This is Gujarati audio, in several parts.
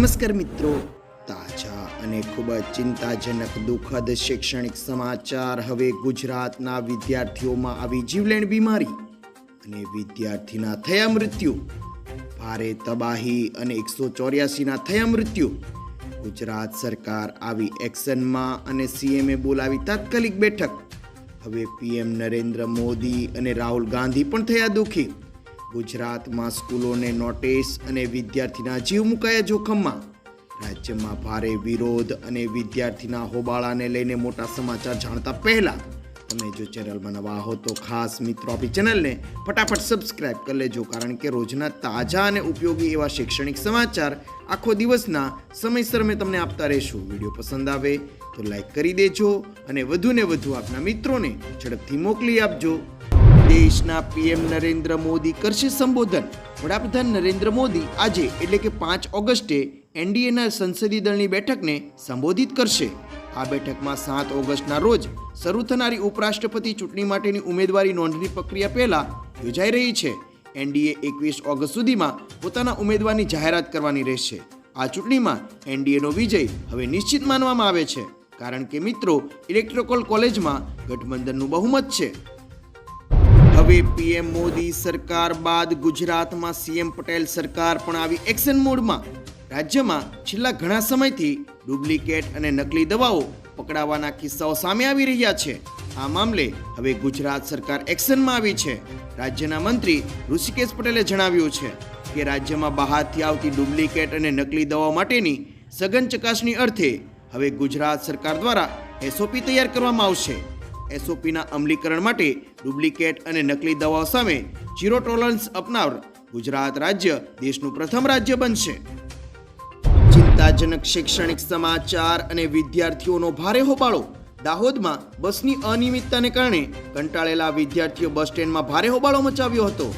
નમસ્કાર મિત્રો. તાજા અને ખૂબ જ ચિંતાજનક, દુઃખદ શૈક્ષણિક સમાચાર હવે ગુજરાતના વિદ્યાર્થીઓમાં આવી જીવલેણ બીમારી અને વિદ્યાર્થીના થયા મૃત્યુ. ભારે તબાહી અને એકસો ચોર્યાસીના થયા મૃત્યુ. ગુજરાત સરકાર આવી એક્શનમાં અને સીએમએ બોલાવી તાત્કાલિક બેઠક. હવે પીએમ નરેન્દ્ર મોદી અને રાહુલ ગાંધી પણ થયા દુઃખી. ગુજરાતમાં સ્કૂલોને નોટિસ અને વિદ્યાર્થીના જીવ મુકાયા જોખમમાં. રાજ્યમાં ભારે વિરોધ અને વિદ્યાર્થીના હોબાળાને લઈને મોટા સમાચાર જાણતા પહેલા, તમે જો ચેનલમાં નવા હો તો ખાસ મિત્રો આપણી ચેનલને ફટાફટ સબસ્ક્રાઇબ કરી લેજો, કારણ કે રોજના તાજા અને ઉપયોગી એવા શૈક્ષણિક સમાચાર આખો દિવસના સમયસર મેં તમને આપતા રહીશું. વીડિયો પસંદ આવે તો લાઈક કરી દેજો અને વધુને વધુ આપના મિત્રોને ઝડપથી મોકલી આપજો. દેશના પીએમ નરેન્દ્ર મોદી કરશે સંબોધન. વડાપ્રધાન નરેન્દ્ર મોદી આજે, એટલે કે પાંચ ઓગસ્ટે, એનડીએના સંસદીય દળની બેઠકને સંબોધિત કરશે. આ બેઠકમાં સાત ઓગસ્ટના રોજ શરૂ થનારી ઉપરાષ્ટ્રપતિ ચૂંટણી માટેની ઉમેદવારી નોંધણી પ્રક્રિયા પહેલા યોજાઈ રહી છે. એનડીએ એકવીસ ઓગસ્ટ સુધીમાં પોતાના ઉમેદવારની જાહેરાત કરવાની રહેશે. આ ચૂંટણીમાં એનડીએનો વિજય હવે નિશ્ચિત માનવામાં આવે છે. કારણ કે મિત્રો, ઇલેક્ટ્રોકોલ કોલેજમાં ગઠબંધનનું બહુમત છે. હવે પીએમ મોદી સરકાર બાદ ગુજરાતમાં સીએમ પટેલ સરકાર પણ આવી એક્શન મોડમાં. રાજ્યમાં છેલ્લા ઘણા સમયથી ડુપ્લિકેટ અને નકલી દવાઓ પકડાવાના કિસ્સાઓ સામે આવી રહ્યા છે. આ મામલે હવે ગુજરાત સરકાર એક્શનમાં આવી છે. રાજ્યના મંત્રી ઋષિકેશ પટેલે જણાવ્યું છે કે રાજ્યમાં બહારથી આવતી ડુપ્લિકેટ અને નકલી દવાઓ માટેની સઘન ચકાસણી અર્થે હવે ગુજરાત સરકાર દ્વારા એસઓપી તૈયાર કરવામાં આવશે. એસઓપીના અમલીકરણ માટે ડુપ્લિકેટ અને નકલી દવાઓ સામે ઝીરો ટોલરન્સ અપનાવ ગુજરાત રાજ્ય દેશનું પ્રથમ રાજ્ય બનશે. ચિંતાજનક શૈક્ષણિક સમાચાર અને વિદ્યાર્થીઓનો ભારે હોબાળો. દાહોદમાં બસની અનિયમિતતાને કારણે કંટાળેલા વિદ્યાર્થીઓ બસ સ્ટેન્ડમાં ભારે હોબાળો મચાવ્યો હતો.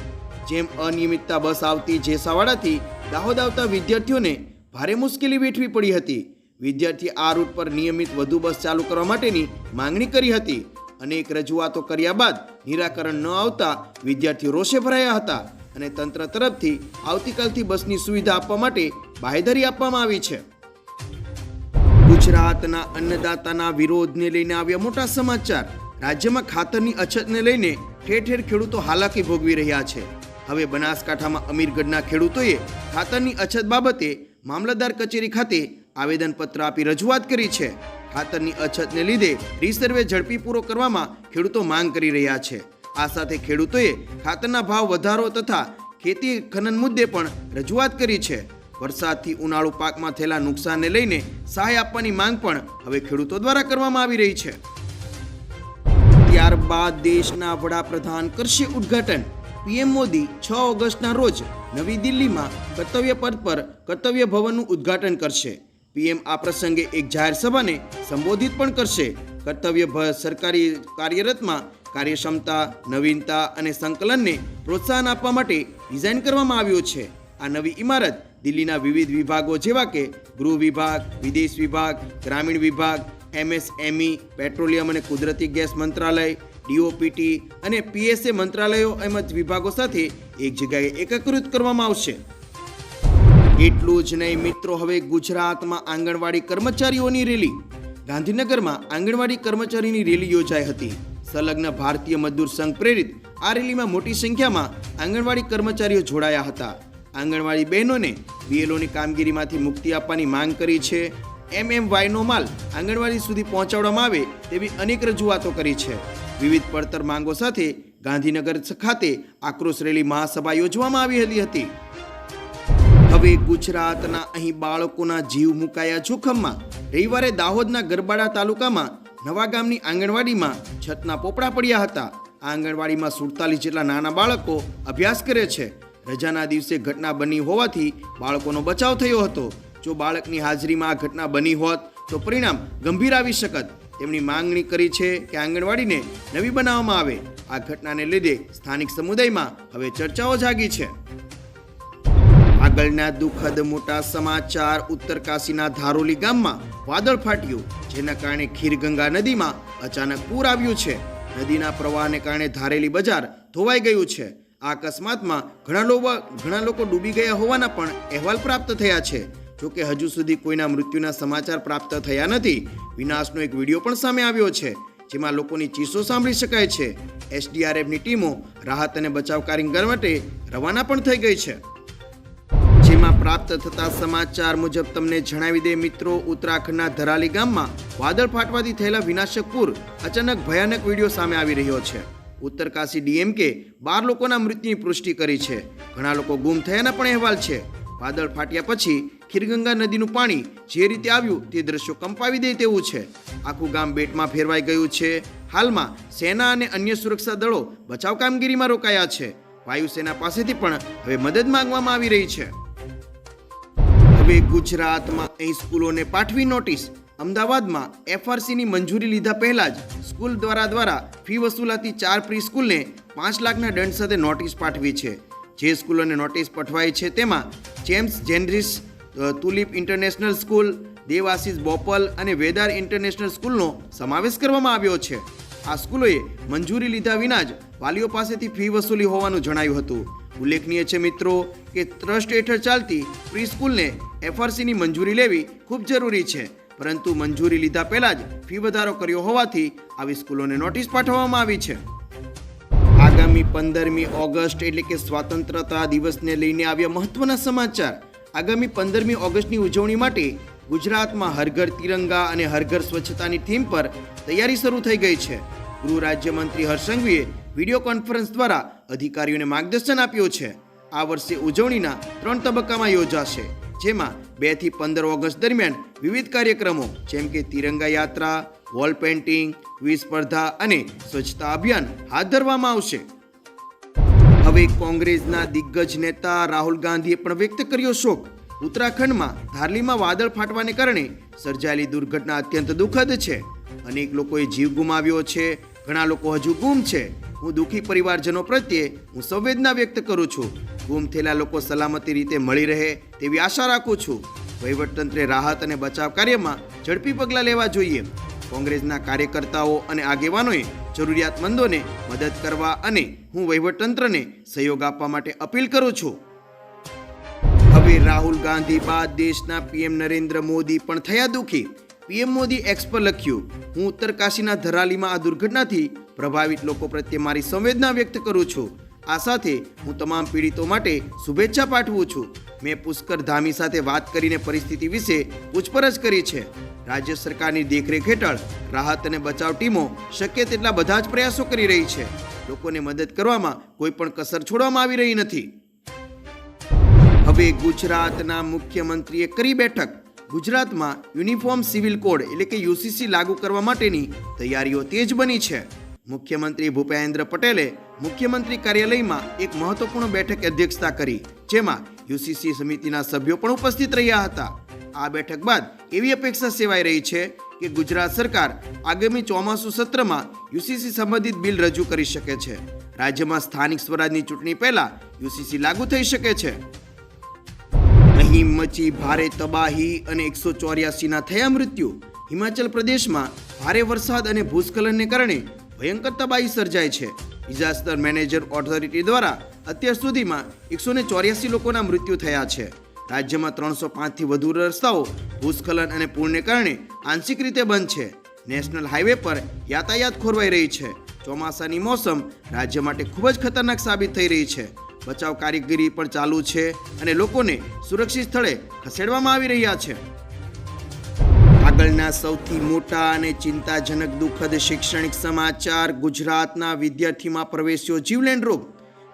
જેમ અનિયમિતતા બસ આવતી જેસાવાડાથી દાહોદ આવતા વિદ્યાર્થીઓને ભારે મુશ્કેલી વેઠવી પડી હતી. વિદ્યાર્થી આ રૂટ પર નિયમિત વધુ બસ ચાલુ કરવા માટેની માંગણી કરી હતી. અનેક રજૂઆતો કર્યા બાદ નિરાકરણ ન આવતા વિદ્યાર્થીઓ રોષે ભરાયા હતા અને તંત્ર તરફથી આવતીકાલથી બસની સુવિધા આપવા માટે બાહેધરી આપવામાં આવી છે. ગુજરાતના અન્નદાતાના વિરોધને લઈને આવ્યા મોટા સમાચાર. રાજ્યમાં ખાતરની અછતને લઈને ઠેર ઠેર ખેડૂતો હાલાકી ભોગવી રહ્યા છે. હવે બનાસકાંઠામાં અમીરગઢના ખેડૂતોએ ખાતરની અછત બાબતે મામલતદાર કચેરી ખાતે આવેદનપત્ર આપી રજૂઆત કરી છે. ખાતરની અછતને લીધે રિસર્વે ઝડપી પૂરો કરવામાં ખેડૂતો માંગ કરી રહ્યા છે. આ સાથે ખેડૂતોએ ખાતરના ભાવ વધારો તથા ખેતી ખનન મુદ્દે પણ રજૂઆત કરી છે. વરસાદથી ઉનાળુ પાકમાં થયેલા નુકસાનને લઈને સહાય આપવાની માંગ પણ હવે ખેડૂતો દ્વારા કરવામાં આવી રહી છે. ત્યારબાદ દેશના વડાપ્રધાન કરશે ઉદ્ઘાટન. પીએમ મોદી છ ઓગસ્ટના રોજ નવી દિલ્હીમાં કર્તવ્ય પદ પર કર્તવ્ય ભવનનું ઉદ્ઘાટન કરશે. પીએમ આ પ્રસંગે એક જાહેર સભાને સંબોધિત પણ કરશે. કર્તવ્ય સરકારી કાર્યરતમાં કાર્યક્ષમતા, નવીનતા અને સંકલનને પ્રોત્સાહન આપવા માટે ડિઝાઇન કરવામાં આવ્યો છે. આ નવી ઇમારત દિલ્હીના વિવિધ વિભાગો જેવા કે ગૃહ વિભાગ, વિદેશ વિભાગ, ગ્રામીણ વિભાગ, એમએસએમઈ, પેટ્રોલિયમ અને કુદરતી ગેસ મંત્રાલય, ડીઓપીટી અને પીએસએ મંત્રાલયો એમજ વિભાગો સાથે એક જગ્યાએ એકીકૃત કરવામાં આવશે. એટલું જ નહીં મિત્રો, હવે ગુજરાતમાં આંગણવાડી કર્મચારીઓની રેલી. ગાંધીનગરમાં આંગણવાડી કર્મચારીની રેલી યોજાઈ હતી. સંલગ્ન ભારતીય મજદૂર સંઘ પ્રેરિત આ રેલીમાં મોટી સંખ્યામાં આંગણવાડી કર્મચારીઓ જોડાયા હતા. આંગણવાડી બહેનોને બીએલઓની કામગીરીમાંથી મુક્તિ આપવાની માંગ કરી છે. એમએમવાયનો માલ આંગણવાડી સુધી પહોંચાડવામાં આવે તેવી અનેક રજૂઆતો કરી છે. વિવિધ પડતર માંગો સાથે ગાંધીનગર ખાતે આક્રોશ રેલી મહાસભા યોજવામાં આવી હતી. હવે ગુજરાતના અહીં બાળકોના જીવ મુકાયા જોખમમાં. રવિવારે દાહોદના ગરબાડા તાલુકામાં, નવા ગામની આંગણવાડીમાં છતના પોપડા પડ્યા હતા. આંગણવાડીમાં સુડતાલીસ જેટલા નાના બાળકો અભ્યાસ કરે છે. રજાના દિવસે ઘટના બની હોવાથી બાળકોનો બચાવ થયો હતો. જો બાળકની હાજરીમાં આ ઘટના બની હોત, તો પરિણામ ગંભીર આવી શકત. તેમની માંગણી કરી છે કે આંગણવાડીને નવી બનાવવામાં આવે. આ ઘટનાને લીધે સ્થાનિક સમુદાયમાં હવે ચર્ચાઓ જાગી છે. આગળના દુઃખદ મોટા સમાચાર ઉત્તરકાશીના ધારોલી ગામમાં વાદળ ફાટ્યું, જેના કારણે ખીરગંગા નદીમાં અચાનક પૂર આવ્યું છે. નદીના પ્રવાહને કારણે ધારેલી બજાર ધોવાઈ ગયું છે. આ અકસ્માતમાં ઘણા લોકો ઘણા લોકો ડૂબી ગયા હોવાના પણ અહેવાલ પ્રાપ્ત થયા છે. જોકે હજુ સુધી કોઈના મૃત્યુના સમાચાર પ્રાપ્ત થયા નથી. વિનાશનો એક વીડિયો પણ સામે આવ્યો છે, જેમાં લોકોની ચીસો સાંભળી શકાય છે. એસડીઆરએફની ટીમો રાહત અને બચાવ કામગીરી માટે રવાના પણ થઈ ગઈ છે. જેમાં પ્રાપ્ત થતા સમાચાર મુજબ તમને જણાવી દે મિત્રો, ઉત્તરાખંડના ધરાલી ગામમાં વાદળ ફાટવાથી થયેલા વિનાશક પૂર અચાનક ભયાનક વીડિયો સામે આવી રહ્યો છે. ઉત્તરકાશી ડીએમકે બાર લોકોના મૃત્યુની પુષ્ટિ કરી છે. ઘણા લોકો ગુમ થયાના પણ અહેવાલ છે. વાદળ ફાટ્યા પછી ખીરગંગા નદીનું પાણી જે રીતે આવ્યું તે દ્રશ્યો કંપાવી દે તેવું છે. આખું ગામ બેટમાં ફેરવાઈ ગયું છે. હાલમાં સેના અને અન્ય સુરક્ષા દળો બચાવ કામગીરીમાં રોકાયા છે. વાયુસેના પાસેથી પણ હવે મદદ માંગવામાં આવી રહી છે. હવે ગુજરાતમાં અહીં સ્કૂલોને પાઠવી નોટિસ. અમદાવાદમાં એફઆરસીની મંજૂરી લીધા પહેલા જ સ્કૂલ દ્વારા દ્વારા ફી વસૂલાતી ચાર પ્રી સ્કૂલને પાંચ લાખના દંડ સાથે નોટિસ પાઠવી છે. જે સ્કૂલોને નોટિસ પઠવાઈ છે તેમાં GEMS Genesis Tulip international school, Devashish Bopal અને વેદાર ઇન્ટરનેશનલ સ્કૂલનો સમાવેશ કરવામાં આવ્યો છે. આ સ્કૂલોએ મંજૂરી લીધા વિના જ વાલીઓ પાસેથી ફી વસૂલી હોવાનું જણાવ્યું હતું. ઉલ્લેખનીય છે મિત્રો કે ટ્રસ્ટ હેઠળ ચાલતી પ્રી સ્કૂલને એફઆરસીની મંજૂરી લેવી ખૂબ જરૂરી છે. પરંતુ મંજૂરી લીધા પહેલા જ ફી વધારો કર્યો હોવાથી આવી સ્કૂલોને નોટિસ પાઠવવામાં આવી છે. આગામી પંદરમી ઓગસ્ટ એટલે કે સ્વાતંત્રતા દિવસને લઈને આવ્યા મહત્વના સમાચાર. આગામી પંદરમી ઓગસ્ટની ઉજવણી માટે ગુજરાતમાં હરઘર તિરંગા અને હરઘર સ્વચ્છતાની થીમ પર તૈયારી શરૂ થઈ ગઈ છે. ગૃહ રાજ્યમંત્રી હર્ષ સંઘવીએ વીડિયો કોન્ફરન્સ દ્વારા અધિકારીઓને માર્ગદર્શન આપ્યું છે. આ વર્ષે ઉજવણીના ત્રણ તબક્કામાં યોજાશે. જેમાં બેથી પંદર ઓગસ્ટ દરમિયાન વિવિધ કાર્યક્રમો, જેમ કે તિરંગા યાત્રા, વોલ પેઇન્ટિંગ ક્વિઝ સ્પર્ધા અને સ્વચ્છતા અભિયાન હાથ ધરવામાં આવશે. હવે કોંગ્રેસના દિગ્ગજ નેતા રાહુલ ગાંધીએ પણ વ્યક્ત કર્યો શોક. ઉત્તરાખંડમાં ધારલીમાં વાદળ ફાટવાને કારણે સર્જાયેલી દુર્ઘટના અત્યંત દુઃખદ છે. અનેક લોકોએ જીવ ગુમાવ્યો છે. ઘણા લોકો હજુ ગુમ છે. હું દુઃખી પરિવારજનો પ્રત્યે હું સંવેદના વ્યક્ત કરું છું. ગુમ થયેલા લોકો સલામતી રીતે મળી રહે તેવી આશા રાખું છું. વહીવટતંત્રે રાહત અને બચાવ કાર્યમાં ઝડપી પગલાં લેવા જોઈએ. કોંગ્રેસના કાર્યકર્તાઓ અને આગેવાનોએ જરૂરિયાતમંદોને મદદ કરવા અને હું વહીવટતંત્રને સહયોગ આપવા માટે અપીલ કરું છું. હવે રાહુલ ગાંધી બાદ દેશના પીએમ નરેન્દ્ર મોદી પણ થયા દુઃખી. પીએમ મોદી એક્સ પર લખ્યું, હું ઉત્તરકાશીના ધરાલીમાં આ દુર્ઘટનાથી પ્રભાવિત લોકો પ્રત્યે મારી સંવેદના વ્યક્ત કરું છું. આ સાથે હું તમામ પીડિતો માટે શુભેચ્છા પાઠવું છું. મેં પુષ્કર ધામી સાથે વાત કરીને પરિસ્થિતિ વિશે પૂછપરછ કરી છે. રાજ્ય સરકારની દેખરેખ હેઠળ રાહત અને બચાવ ટીમો શક્ય તેટલા બધા જ પ્રયાસો કરી રહી છે. લોકોને મદદ કરવામાં કોઈ પણ કસર છોડવામાં આવી રહી નથી. હવે ગુજરાતના મુખ્યમંત્રીએ કરી બેઠક ગુજરાતમાં યુનિફોર્મ સિવિલ કોડ એટલે કે યુસીસી લાગુ કરવા માટેની તૈયારીઓ તેજ બની છે. મુખ્યમંત્રી ભૂપેન્દ્ર પટેલે મુખ્યમંત્રી કાર્યાલયમાં એક મહત્વપૂર્ણ બેઠક અધ્યક્ષતા કરી, જેમાં યુસીસી સમિતિના સભ્યો પણ ઉપસ્થિત રહ્યા હતા. આ બેઠક બાદ એવી અપેક્ષા સેવાઈ રહી છે કે ગુજરાત સરકાર આગામી ચોમાસુ સત્રમાં યુસીસી સંબંધિત બિલ રજૂ કરી શકે છે. રાજ્યમાં સ્થાનિક સ્વરાજની ચૂંટણી પહેલા યુસીસી લાગુ થઈ શકે છે. અહીં મચી ભારે તબાહી અને એકસો ચોર્યાસીના થયા મૃત્યુ. હિમાચલ પ્રદેશમાં ભારે વરસાદ અને ભૂસ્ખલનને કારણે ભયંકર તબાહી સર્જાય છે. ડિઝાસ્ટર મેનેજર ઓથોરિટી દ્વારા અત્યાર સુધીમાં એકસો ને ચોર્યાસી લોકોના મૃત્યુ થયા છે. રાજ્યમાં ત્રણસો પાંચથી વધુ રસ્તાઓ ભૂસ્ખલન અને પૂરને કારણે આંશિક રીતે બંધ છે. નેશનલ હાઈવે પર યાતાયાત ખોરવાઈ રહી છે. ચોમાસાની મોસમ રાજ્ય માટે ખૂબ જ ખતરનાક સાબિત થઈ રહી છે. બચાવ કારીગરી પણ ચાલુ છે અને લોકોને સુરક્ષિત સ્થળે ખસેડવામાં આવી રહ્યા છે. આગળના સૌથી મોટા અને ચિંતાજનક દુઃખદ શૈક્ષણિક સમાચાર, ગુજરાતના વિદ્યાર્થીમાં પ્રવેશ્યો જીવલેણ રોગ.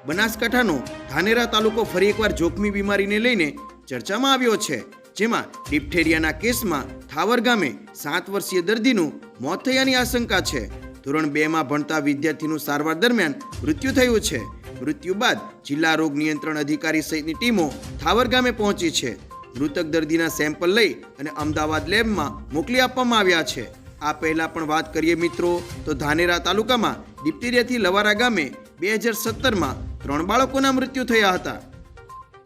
બનાસકાંઠાનો ધાનેરા તાલુકો ફરી એકવાર જોખમી બીમારીને લઈને ચર્ચામાં આવ્યો છે, જેમાં ડિપ્થેરિયાના કેસમાં થાવર ગામે સાત વર્ષીય દર્દીનું મોત થયાની આશંકા છે. ધોરણ બેમાં ભણતા વિદ્યાર્થીનું સારવાર દરમિયાન મૃત્યુ થયું છે. મૃત્યુ બાદ જિલ્લા રોગ નિયંત્રણ અધિકારી સહિતની ટીમો થાવર ગામે પહોંચી છે. મૃતક દર્દીના સેમ્પલ લઈ અને અમદાવાદ લેબમાં મોકલી આપવામાં આવ્યા છે. આ પહેલા પણ વાત કરીએ મિત્રો, તો ધાનેરા તાલુકામાં ડિપ્ટેરિયાથી લવારા ગામે બે હજાર સત્તરમાં ત્રણ બાળકોના મૃત્યુ થયા હતા.